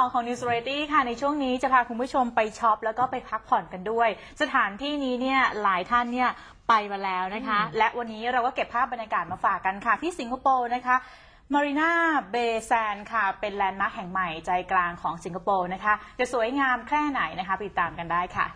2 ของ News Variety ค่ะ ในช่วงนี้จะพาคุณผู้ชมไปช็อปแล้วก็ไปพักผ่อนกันด้วย สถานที่นี้เนี่ยหลายท่านเนี่ยไปมาแล้วนะคะ และวันนี้เราก็เก็บภาพบรรยากาศมาฝากกันค่ะ ที่สิงคโปร์นะคะมารีนาเบย์แซนค่ะ เป็นแลนด์มาร์คแห่งใหม่ใจกลางของสิงคโปร์นะคะ จะสวยงามแค่ไหนนะคะ ไปติดตามกันได้ค่ะ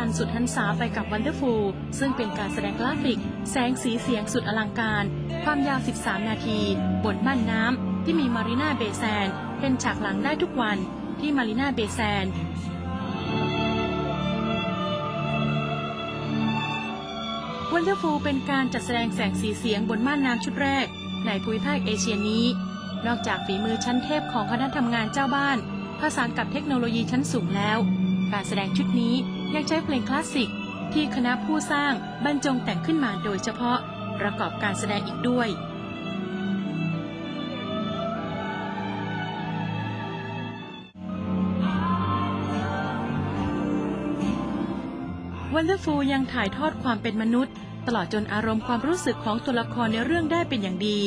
องโลกมหัศจรรย์สุดหันษาไปกับ Wonderful ซึ่งเป็นการแสดงกราฟิก แสงสีเสียงสุดอลังการ ความยาว 13 นาที บนม่านน้ำที่มีมารีนาเบย์แซน เป็นฉากหลังได้ทุกวันที่มารีนาเบย์แซน Wonderful เป็นการจัดแสดงแสงสีเสียงบนม่านน้ำชุดแรก ในภูมิภาคเอเชียนี้ นอกจากฝีมือชั้นเทพของคณะทำงานเจ้าบ้าน ผสานกับเทคโนโลยีชั้นสูงแล้ว การแสดงชุดนี้ ยังใช้เพลงคลาสสิก ที่คณะผู้สร้างบรรจงแต่งขึ้นมาโดยเฉพาะประกอบการแสดงอีกด้วย Wonderful ยังถ่ายทอดความเป็นมนุษย์ ตลอดจนอารมณ์ความรู้สึกของตัวละครในเรื่องได้เป็นอย่างดี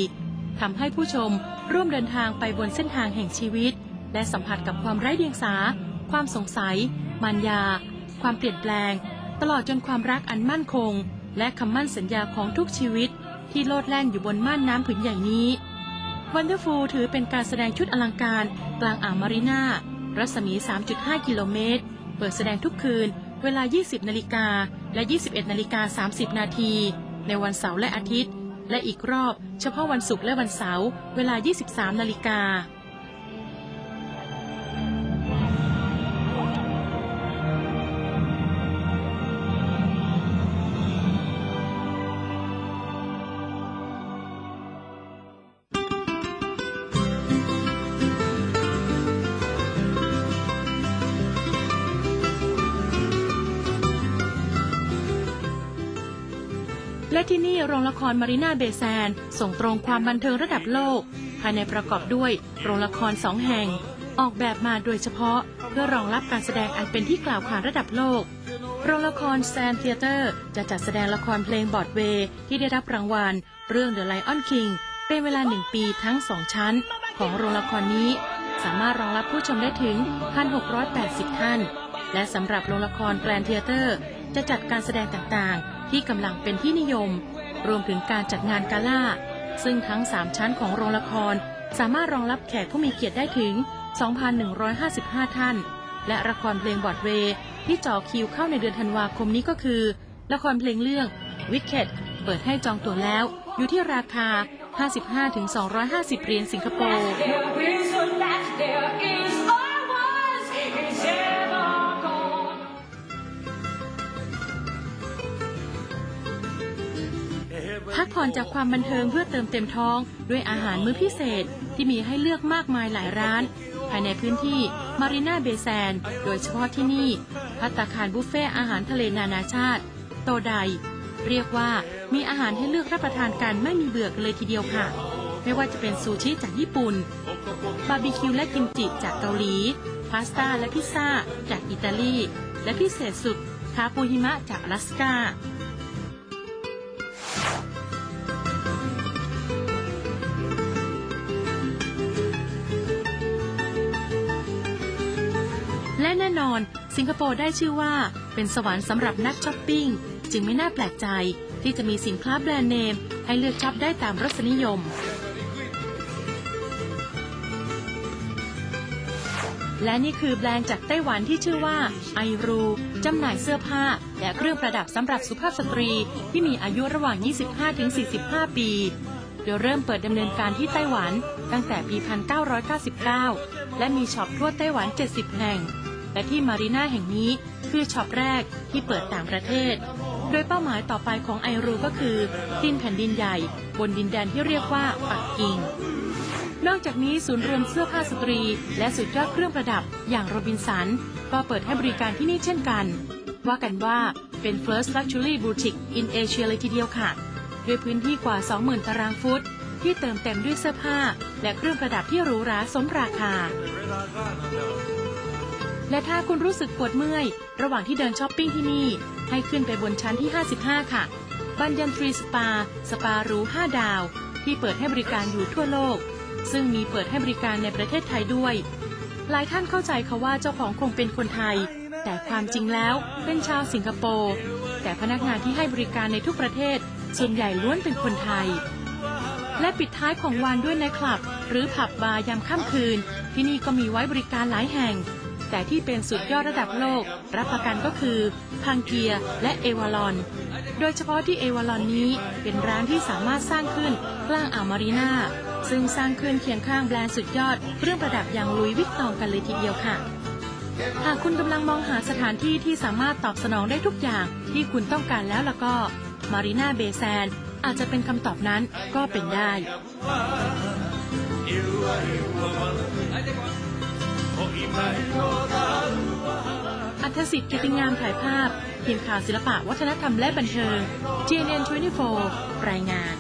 ทำให้ผู้ชมร่วมเดินทางไปบนเส้นทางแห่งชีวิต และสัมผัสกับความไร้เดียงสา ความสงสัยมารยา ความเปลี่ยนแปลง ตลอดจนความรักอันมั่นคง และคำมั่นสัญญาของทุกชีวิต ที่โลดแล่นอยู่บนม่านน้ำผืนใหญ่นี้ Wonderful ถือเป็นการแสดงชุดอลังการกลางอ่าวมารีนารัศมี 3.5 กิโลเมตร เปิดแสดงทุกคืน เวลา 20 นาฬิกาและ 21 นาฬิกา 30 นาที ในวันเสาร์และอาทิตย์ และอีกรอบเฉพาะวันศุกร์และวันเสาร์ เวลา 23 นาฬิกา และที่นี่โรงละครมารีนาเบย์แซน ส่งตรงความบันเทิงระดับโลก ภายในประกอบด้วยโรงละครสองแห่ง ออกแบบมาโดยเฉพาะ เพื่อรองรับการแสดงอันเป็นที่กล่าวขานระดับโลก โรงละครแซนเทเตอร์จะจัดแสดงละครเพลงบอดเวย์ที่ได้รับรางวัล เรื่อง The Lion King เป็นเวลาหนึ่งปีทั้งสองชั้น ของโรงละครนี้ สามารถรองรับผู้ชมได้ถึง 1,680 ท่าน และสำหรับโรงละครแกรนเทเตอร์จะจัดการแสดงต่างๆ ที่กำลังเป็นที่นิยม รวมถึงการจัดงานกาล่า ซึ่งทั้ง 3 ชั้นของโรงละคร สามารถรองรับแขกผู้มีเกียรติได้ถึง 2,155 ท่าน และละครเพลงบอดเวย์ที่จ่อคิวเข้าในเดือนธันวาคมนี้ก็คือ ละครเพลงเรื่อง Wicked เปิดให้จองตั๋วแล้ว อยู่ที่ราคา 55-250เหรียญสิงคโปร์ There is a พักผ่อนจากความบันเทิงเพื่อเติมเต็มท้อง ด้วยอาหารมื้อพิเศษที่มีให้เลือกมากมายหลายร้าน ภายในพื้นที่มารีนาเบแซน โดยเฉพาะที่นี่ พัตตาคารบุฟเฟ่อาหารทะเลนานาชาติ โตไดเรียกว่ามีอาหารให้เลือกรับประทานกันไม่มีเบื่อเลยทีเดียวค่ะ ไม่ว่าจะเป็นซูชิจากญี่ปุ่น บาร์บีคิวและกิมจิจากเกาหลี พาสต้าและพิซซ่าจากอิตาลี และพิเศษสุดคาปูหิมะจากอลาสกา และแน่นอน สิงคโปร์ได้ชื่อว่าเป็นสวรรค์สำหรับนักช้อปปิ้ง จึงไม่น่าแปลกใจ ที่จะมีสินค้าแบรนด์เนม ให้เลือกช็อปได้ตามรสนิยม และนี่คือแบรนด์จากไต้หวันที่ชื่อว่าไอรูจำหน่ายเสื้อผ้า และเครื่องประดับสำหรับสุภาพสตรีที่มีอายุระหว่าง 25-45 ปีโดยเริ่มเปิดดำเนินการที่ไต้หวันตั้งแต่ปี 1999 และมีช็อปทั่วไต้หวัน 70 แห่ง และที่มารีนาแห่งนี้คือช็อปแรกที่เปิดต่างประเทศ โดยเป้าหมายต่อไปของไอรูก็คือดินแผ่นดินใหญ่ บนดินแดนที่เรียกว่าปักกิ่ง นอกจากนี้ศูนย์รวมเสื้อผ้าสตรี และสุดยอดเครื่องประดับอย่างโรบินสัน ก็เปิดให้บริการที่นี่เช่นกัน ว่ากันว่าเป็น first luxury boutique in Asia เลยทีเดียวค่ะ ด้วยพื้นที่กว่า 20,000 ตารางฟุต ที่เติมเต็มด้วยเสื้อผ้า และเครื่องประดับที่หรูหราสมราคา และถ้าคุณรู้สึกปวดเมื่อย ระหว่างที่เดินช้อปปิ้งที่นี่ ให้ขึ้นไปบนชั้นที่ 55 ค่ะบันยันทรีสปา สปาหรู5 ดาว ที่เปิดให้บริการอยู่ทั่วโลก ซึ่งมีเปิดให้บริการในประเทศไทยด้วย หลายท่านเข้าใจค่ะว่าเจ้าของคงเป็นคนไทย แต่ความจริงแล้วเป็นชาวสิงคโปร์ แต่พนักงานที่ให้บริการในทุกประเทศ ส่วนใหญ่ล้วนเป็นคนไทย และปิดท้ายของวันด้วยในคลับ หรือผับบาร์ยามค่ำคืน ที่นี่ก็มีไว้บริการหลายแห่ง แต่ที่เป็นสุดยอดระดับโลก รับประกันก็คือ พังเกียและเอวาลอน โดยเฉพาะที่เอวาลอนนี้เป็นร้านที่สามารถสร้างขึ้นกลางอ่าวมารีนาซึ่งสร้างขึ้นเคียงข้างแบรนด์สุดยอดเครื่องประดับอย่างลุยวิกตองกันเลยทีเดียวค่ะ หากคุณกำลังมองหาสถานที่ที่สามารถตอบสนองได้ทุกอย่างที่คุณต้องการแล้วแล้วก็มารีนาเบแซนอาจจะเป็นคำตอบนั้นก็เป็นได้ อัธสิทธิ์กิติงามถ่ายภาพ ทีมข่าวศิลปะวัฒนธรรมและบันเทิง GNN 24 รายงาน